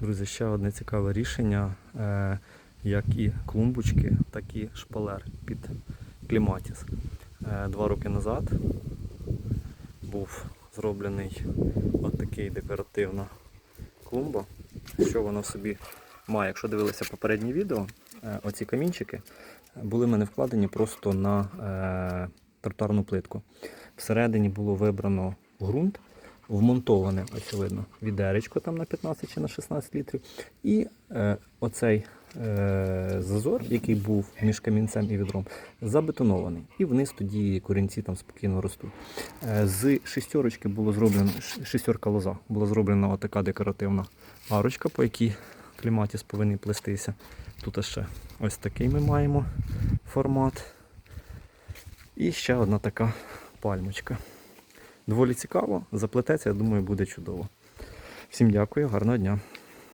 Друзі, ще одне цікаве рішення, е, як і клумбочки, так і шпалер під кліматіс. Е, Два роки назад був зроблений от такий декоративна клумба. Що вона в собі має? Якщо дивилися попереднє відео, е, оці камінчики були в мене вкладені просто на тротуарну плитку. Всередині було вибрано ґрунт, вмонтоване, очевидно, відеречко там на 15 чи на 16 літрів. І е, оцей е, зазор, який був між камінцем і відром, забетонований. І вниз тоді корінці там спокійно ростуть. Е, з шістерочки було зроблено, ш- шістерка лоза, була зроблена отака декоративна арочка, по якій кліматіс повинен плестися. Тут ще ось такий ми маємо формат. І ще одна така пальмочка. Доволі цікаво, заплететься, я думаю, буде чудово. Всім дякую, гарного дня.